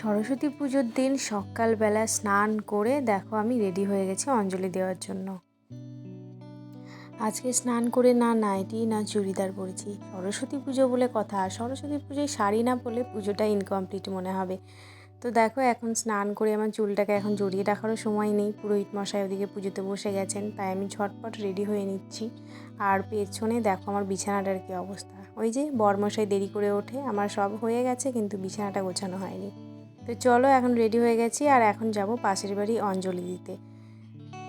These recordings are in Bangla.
সরস্বতী পুজোর দিন সকালবেলা স্নান করে দেখো আমি রেডি হয়ে গেছি অঞ্জলি দেওয়ার জন্য। আজকে স্নান করে না নাইটি, না চুড়িদার পরেছি। সরস্বতী পুজো বলে কথা সরস্বতী পুজোয় শাড়ি না পরলে পুজোটা ইনকমপ্লিট মনে হবে। তো দেখো এখন স্নান করে আমার চুলটাকে এখন জড়িয়ে রাখারও সময় নেই। পুরোহিত মশাই ওদিকে পুজোতে বসে গেছেন, তাই আমি ঝটপট রেডি হয়ে নিচ্ছি। আর পেছনে দেখো আমার বিছানাটার কী অবস্থা। ওই যে বরমশাই দেরি করে ওঠে, আমার সব হয়ে গেছে, কিন্তু বিছানাটা গোছানো হয়নি। তো চলো, এখন রেডি হয়ে গেছি আর এখন যাব পাশের বাড়ি অঞ্জলি দিতে।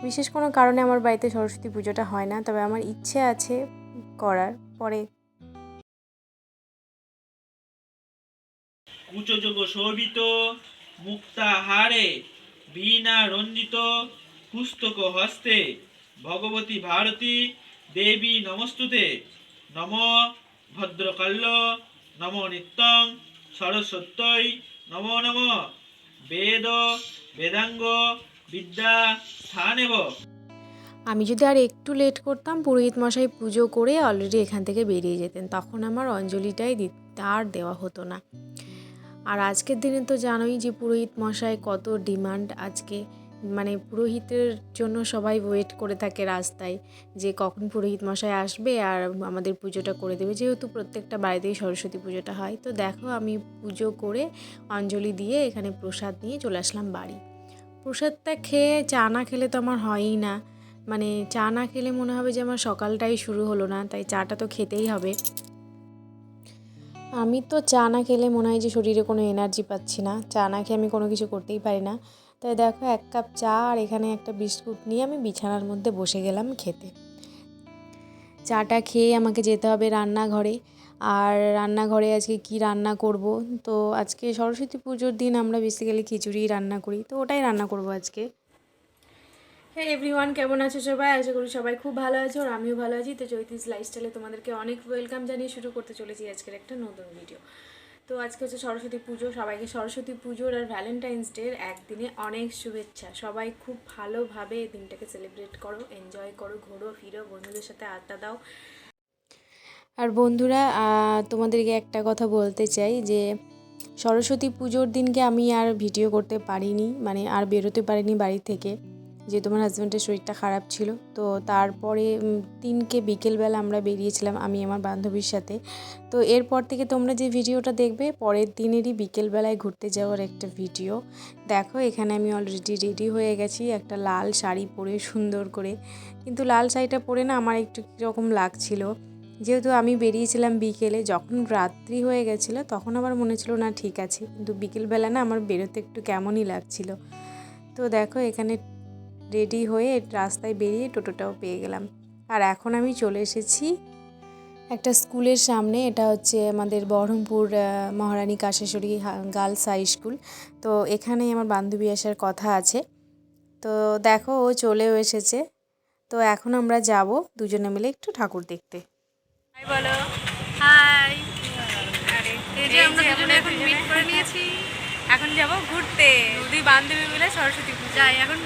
বিশেষ কোনো কারণে আমার বাড়িতে সরস্বতী পুজোটা হয় না, তবে আমার ইচ্ছে আছে করার পরে। কুচযোগ শোভিত মুক্তাহারে বীণা রঞ্জিত, পুস্তক হস্তে, ভগবতী ভারতী, দেবী নমস্তুতে। নম ভদ্রকাল্য, নম নিত্যং, সরস্বত্যই নম নমো। বেদ, বেদাঙ্গ, বিদ্যা, স্থানেব। আমি যদি আর একটু লেট করতাম, পুরোহিত মশাই পুজো করে অলরেডি এখান থেকে বেরিয়ে যেতেন। তখন আমার অঞ্জলিটাই আর দেওয়া হতো না। আর আজকের দিনে তো জানোই যে পুরোহিত মশাই কত ডিমান্ড আজকে। মানে পুরোহিতের জন্য সবাই ওয়েট করে থাকে রাস্তায় যে কখন পুরোহিত মশাই আসবে আর আমাদের পুজোটা করে দেবে। যেহেতু প্রত্যেকটা বাড়িতেই সরস্বতী পুজোটা হয়, তো দেখো আমি পুজো করে অঞ্জলি দিয়ে এখানে প্রসাদ নিয়ে চলে আসলাম বাড়ি। প্রসাদটা খেয়ে চা না খেলে তো আমার হয়ই না। মানে চা না খেলে মনে হবে যে আমার সকালটাই শুরু হলো না, তাই চাটা তো খেতেই হবে। আমি তো চা না খেলে মনে হয় যে শরীরে কোনো এনার্জি পাচ্ছি না। চা না খেয়ে আমি কোনো কিছু করতেই পারি না। তাই দেখো এক কাপ চা আর এখানে একটা বিস্কুট নিয়ে আমি বিছানার মধ্যে বসে গেলাম খেতে। চাটা খেয়ে আমাকে যেতে হবে রান্নাঘরে। আর রান্নাঘরে আজকে কি রান্না করব? তো আজকে সরস্বতী পুজোর দিন আমরা বেসিক্যালি খিচুড়ি রান্না করি। তো ওটাই রান্না করব আজকে। হ্যাঁ এভরিওয়ান কেমন আছো সবাই? আশা করি সবাই খুব ভালো আছো আর আমিও ভালো আছি। তো চৈতিস লাইফস্টাইলে তোমাদেরকে অনেক ওয়েলকাম জানিয়ে শুরু করতে চলেছি আজকের একটা নতুন ভিডিও তো আজকে হচ্ছে সরস্বতী পুজো। সবাইকে সরস্বতী পুজোর আর ভ্যালেন্টাইন্স ডের একদিনে অনেক শুভেচ্ছা। সবাই খুব ভালোভাবে এই দিনটাকে সেলিব্রেট করো এনজয় করো, ঘোরো, ফিরো, বন্ধুদের সাথে আড্ডা দাও। আর বন্ধুরা তোমাদেরকে একটা কথা বলতে চাই যে, সরস্বতী পুজোর দিনকে আমি আর ভিডিও করতে পারিনি মানে আর বেরোতে পারিনি বাড়ি থেকে। যে তোমার হাজব্যান্ডের শরীরটা খারাপ ছিল, তো তারপরে দিনকে বিকেলবেলা আমরা বেরিয়েছিলাম, আমি আমার বান্ধবীর সাথে। তো এরপর থেকে তোমরা যে ভিডিওটা দেখবে, পরের দিনেরই বিকেলবেলায় ঘুরতে যাওয়ার একটা ভিডিও। দেখো, এখানে আমি অলরেডি রেডি হয়ে গেছি, একটা লাল শাড়ি পরে সুন্দর করে। কিন্তু লাল শাড়িটা পরে না আমার একটু কীরকম লাগছিল। যেহেতু আমি বেরিয়েছিলাম বিকেলে, যখন রাত্রি হয়ে গেছিল, তখন আবার মনে ছিল না ঠিক আছে। কিন্তু বিকেলবেলা না আমার বেরোতে একটু কেমনই লাগছিল। তো দেখো, এখানে রেডি হয়ে রাস্তায় বেরিয়ে টোটোটাও পেয়ে গেলাম। আর এখন আমি চলে এসেছি একটা স্কুলের সামনে। এটা হচ্ছে আমাদের Baharampur Maharani Kasheshwari girls high school. তো এখানেই আমার বান্ধবী আসার কথা আছে। তো দেখো ও চলেও এসেছে। তো এখন আমরা যাব দুজনে মিলে একটু ঠাকুর দেখতে। বলো। হাই। আরে আমরা দুজনে এখন মিট করে নিয়েছি। এখন যাব ঘুরতে। দুই বান্ধবী মিলে সরস্বতী পূজা। এখন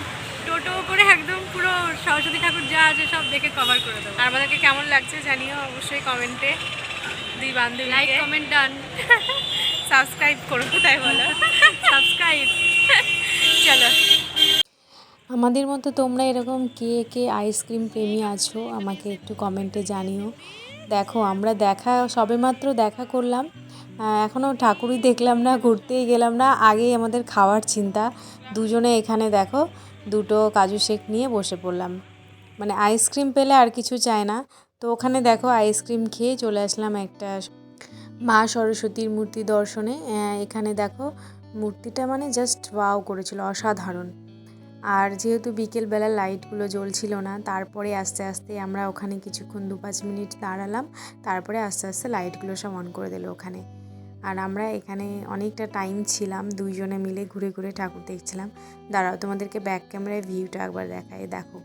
টোটো করে একদম পুরো সরস্বতী ঠাকুর যা আছে সব দেখে কভার করে দেবো। আর আমাদেরকে কেমন লাগছে জানিও অবশ্যই কমেন্টে দুই বান্ধবী লাইক কমেন্ট ডান সাবস্ক্রাইব করো তাই বলো। সাবস্ক্রাইব চলো। আমাদের মতো তোমরা এরকম কে কে আইসক্রিম প্রেমী আছো আমাকে একটু কমেন্টে জানিও। দেখো আমরা দেখা সবেমাত্র দেখা করলাম। এখনও ঠাকুরই দেখলাম না ঘুরতেই গেলাম না। আগেই আমাদের খাওয়ার চিন্তা। দুজনে এখানে দেখো দুটো কাজু শেক নিয়ে বসে পড়লাম। মানে আইসক্রিম পেলে আর কিছু চায় না। তো ওখানে দেখো আইসক্রিম খেয়ে চলে আসলাম একটা মা সরস্বতীর মূর্তি দর্শনে। এখানে দেখো মূর্তিটা মানে জাস্ট ওয়াও করেছিল, অসাধারণ। আর যেহেতু বিকেলবেলা লাইটগুলো জ্বলছিল না, তারপরে আস্তে আস্তে আমরা ওখানে কিছুক্ষণ দু পাঁচ মিনিট দাঁড়ালাম। তারপরে আস্তে আস্তে লাইটগুলো সব অন করে দিল ওখানে। আর আমরা এখানে অনেকটা টাইম ছিলাম, দুইজনে মিলে ঘুরে ঘুরে ঠাকুর দেখছিলাম। দাঁড়াও, তোমাদেরকে ব্যাক ক্যামেরায় ভিউটা একবার দেখায় দেখো।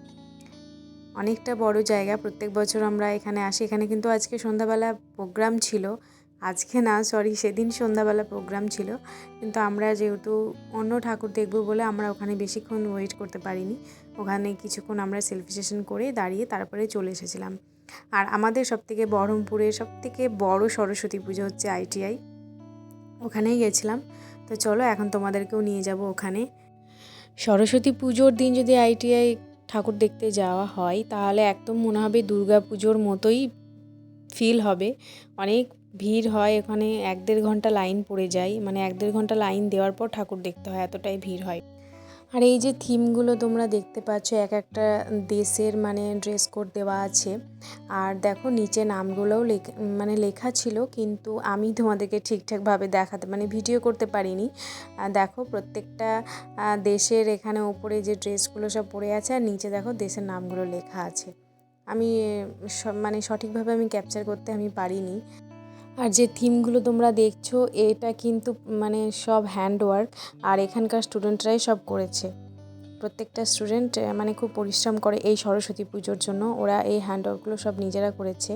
অনেকটা বড় জায়গা, প্রত্যেক বছর আমরা এখানে আসি। এখানে কিন্তু আজকে সন্ধ্যাবেলা প্রোগ্রাম ছিল। আজকে না সরি সেদিন সন্ধ্যাবেলা প্রোগ্রাম ছিল। কিন্তু আমরা যেহেতু অন্য ঠাকুর দেখব বলে আমরা ওখানে বেশিক্ষণ ওয়েট করতে পারিনি। ওখানে কিছুক্ষণ আমরা সেলফি সেশন করে দাঁড়িয়ে তারপরে চলে এসেছিলাম। আর আমাদের সবথেকে বহরমপুরের সবথেকে বড় সরস্বতী পুজো হচ্ছে আইটিআই ওখানেই গেছিলাম। তো চলো এখন তোমাদেরকেও নিয়ে যাব ওখানে। সরস্বতী পুজোর দিন যদি আইটিআই ঠাকুর দেখতে যাওয়া হয়, তাহলে একদম মনে হবে দুর্গা পুজোর মতোই ফিল হবে। অনেক ভিড় হয় ওখানে, এক দেড় ঘণ্টা লাইন পড়ে যায়। মানে এক দেড় ঘণ্টা লাইন দেওয়ার পর ঠাকুর দেখতে হয়, এতটাই ভিড় হয়। আর এই যে থিমগুলো তোমরা দেখতে পাচ্ছ, এক একটা দেশের মানে ড্রেস কোড দেওয়া আছে। আর দেখো নিচে নামগুলোও মানে লেখা ছিল, কিন্তু আমি তোমাদেরকে ঠিকঠাকভাবে দেখাতে মানে ভিডিও করতে পারিনি। দেখো প্রত্যেকটা দেশের এখানে ওপরে যে ড্রেসগুলো সব পড়ে আছে, আর নিচে দেখো দেশের নামগুলো লেখা আছে। আমি মানে সঠিকভাবে আমি ক্যাপচার করতে আমি পারিনি। আর যে থিমগুলো তোমরা দেখছ, এটা কিন্তু মানে সব হ্যান্ডওয়ার্ক, আর এখানকার স্টুডেন্টরাই সব করেছে। প্রত্যেকটা স্টুডেন্ট মানে খুব পরিশ্রম করে এই সরস্বতী পুজোর জন্য। ওরা এই হ্যান্ডওয়ার্কগুলো সব নিজেরা করেছে।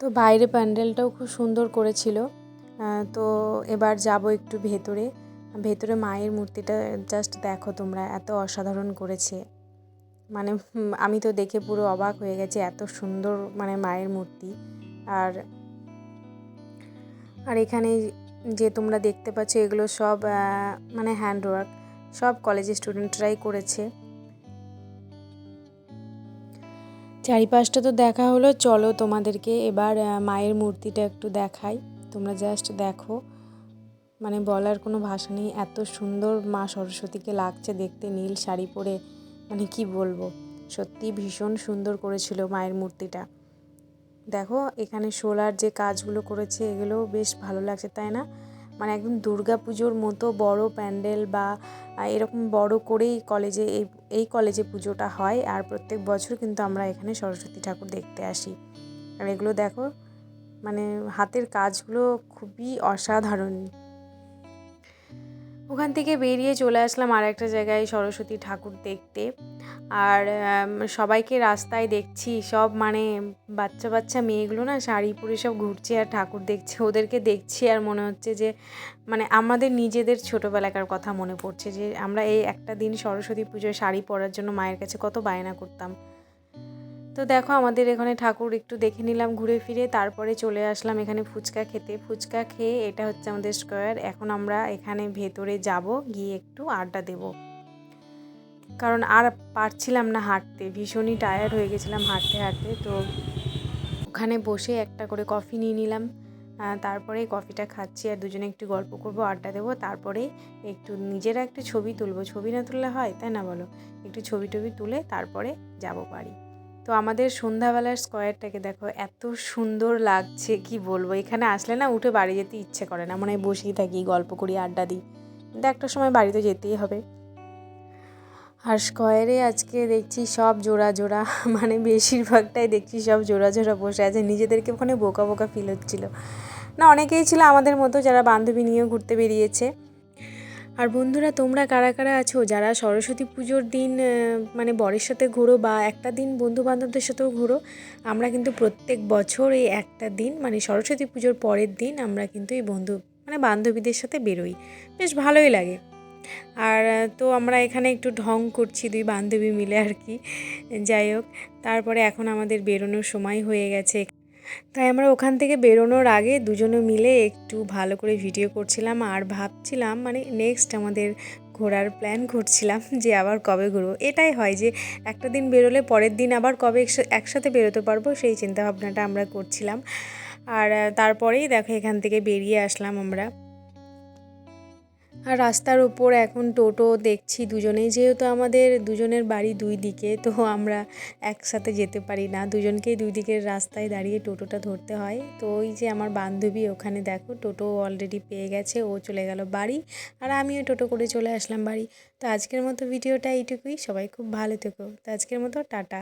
তো বাইরে প্যান্ডেলটাও খুব সুন্দর করেছিল। তো এবার যাব একটু ভেতরে। ভেতরে মায়ের মূর্তিটা জাস্ট দেখো তোমরা, এত অসাধারণ করেছে। মানে আমি তো দেখে পুরো অবাক হয়ে গেছি এত সুন্দর মানে মায়ের মূর্তি। আর আর এখানে যে তোমরা দেখতে পাচ্ছ এগুলো সব মানে হ্যান্ডওয়ার্ক সব কলেজের স্টুডেন্টরাই করেছে। চারিপাশটা তো দেখা হলো, চলো তোমাদেরকে এবার মায়ের মূর্তিটা একটু দেখাই। তোমরা জাস্ট দেখো। মানে বলার কোনো ভাষা নেই, এত সুন্দর মা সরস্বতীকে লাগছে দেখতে, নীল শাড়ি পরে মানে কি বলব? সত্যি ভীষণ সুন্দর করেছিল মায়ের মূর্তিটা। দেখো, এখানে সোলার যে কাজগুলো করেছে, এগুলো বেশ ভালো লাগছে, তাই না? মানে একদম দুর্গা পুজোর মতো বড় প্যান্ডেল বা এরকম বড় করেই কলেজে, এই এই কলেজে পুজোটা হয়। আর প্রত্যেক বছর কিন্তু আমরা এখানে সরস্বতী ঠাকুর দেখতে আসি। আর এগুলো দেখো মানে হাতের কাজগুলো খুবই অসাধারণ। ওখান থেকে বেরিয়ে চলে আসলাম আর একটা জায়গায় সরস্বতী ঠাকুর দেখতে। আর সবাইকে রাস্তায় দেখছি, সব মানে বাচ্চা বাচ্চা মেয়েগুলো না শাড়ি পরে সব ঘুরছে আর ঠাকুর দেখছে। ওদেরকে দেখছি আর মনে হচ্ছে যে মানে আমাদের নিজেদের ছোটোবেলাকার কথা মনে পড়ছে যে, আমরা এই একটা দিন সরস্বতী পুজোয় শাড়ি পরার জন্য মায়ের কাছে কত বায়না করতাম। তো দেখো আমাদের এখানে ঠাকুর একটু দেখে নিলাম ঘুরে ফিরে, তারপরে চলে আসলাম এখানে ফুচকা খেতে। ফুচকা খেয়ে এটা হচ্ছে আমাদের স্কোয়ার। এখন আমরা এখানে ভেতরে যাব, গিয়ে একটু আড্ডা দেব। কারণ আর পারছিলাম না হাঁটতে, ভীষণই টায়ার্ড হয়ে গেছিলাম হাঁটতে হাঁটতে। তো ওখানে বসে একটা করে কফি নিয়ে নিলাম। তারপরে কফিটা খাচ্ছি আর দুজনে একটু গল্প করব, আড্ডা দেবো। তারপরে একটু নিজেরা একটু ছবি তুলবো। ছবি না তুললে হয়, তাই না বলো? একটু ছবি টবি তুলে তারপরে যাব বাড়ি। তো আমাদের সন্ধ্যাবেলার স্কোয়ারটাকে দেখো, এত সুন্দর লাগছে, কি বলব? এখানে আসলে না উঠে বাড়ি যেতে ইচ্ছে করে না, মনে হয় বসেই থাকি, গল্প করি, আড্ডা দিই। কিন্তু একটা সময় বাড়িতে যেতেই হবে। আর স্কোয়ারে আজকে দেখছি সব জোড়া জোড়া মানে বেশিরভাগটাই দেখছি সব জোড়া জোড়া বসে আছে, নিজেদেরকে ওখানে বোকা বোকা ফিল হচ্ছিল। না, অনেকেই ছিল আমাদের মতো যারা বান্ধবী নিয়েও ঘুরতে বেরিয়েছে। আর বন্ধুরা, তোমরা কারা কারা আছো? যারা সরস্বতী পুজোর দিন মানে বরের সাথে ঘুরো বা একটা দিন বন্ধু বান্ধবদের সাথেও ঘুরো, আমরা কিন্তু প্রত্যেক বছর এই একটা দিন মানে সরস্বতী পুজোর পরের দিন আমরা কিন্তু এই বন্ধু মানে বান্ধবীদের সাথে বেরোই। বেশ ভালোই লাগে। আর তো আমরা এখানে একটু ঢং করছি দুই বান্ধবী মিলে আর কি। যাই হোক, তারপরে এখন আমাদের বেরোনোর সময় হয়ে গেছে। তাই আমরা ওখান থেকে বেরোনোর আগে দুজনে মিলে একটু ভালো করে ভিডিও করছিলাম আর ভাবছিলাম মানে নেক্সট আমাদের ঘোরার প্ল্যান করছিলাম যে আবার কবে ঘুরবো। এটাই হয় যে একটা দিন বেরোলে পরের দিন আবার কবে একসাথে বেরোতে পারব সেই চিন্তাভাবনাটা আমরা করছিলাম। আর, তারপরেই দেখো এখান থেকে বেরিয়ে আসলাম আমরা। আর রাস্তার উপর এখন টোটো দেখছি দুজনেই, যেহেতু আমাদের দুজনের বাড়ি দুই দিকে, তো আমরা একসাথে যেতে পারি না। দুজনকেই দুই দিকের রাস্তায় দাঁড়িয়ে টোটোটা ধরতে হয়। তো ওই যে আমার বান্ধবী ওখানে দেখো, টোটো অলরেডি পেয়ে গেছে, ও চলে গেল বাড়ি আর আমিও টোটো করে চলে আসলাম বাড়ি। তো আজকের মতো ভিডিওটা এইটুকুই, সবাই খুব ভালো থেকো। তো আজকের মতো টাটা।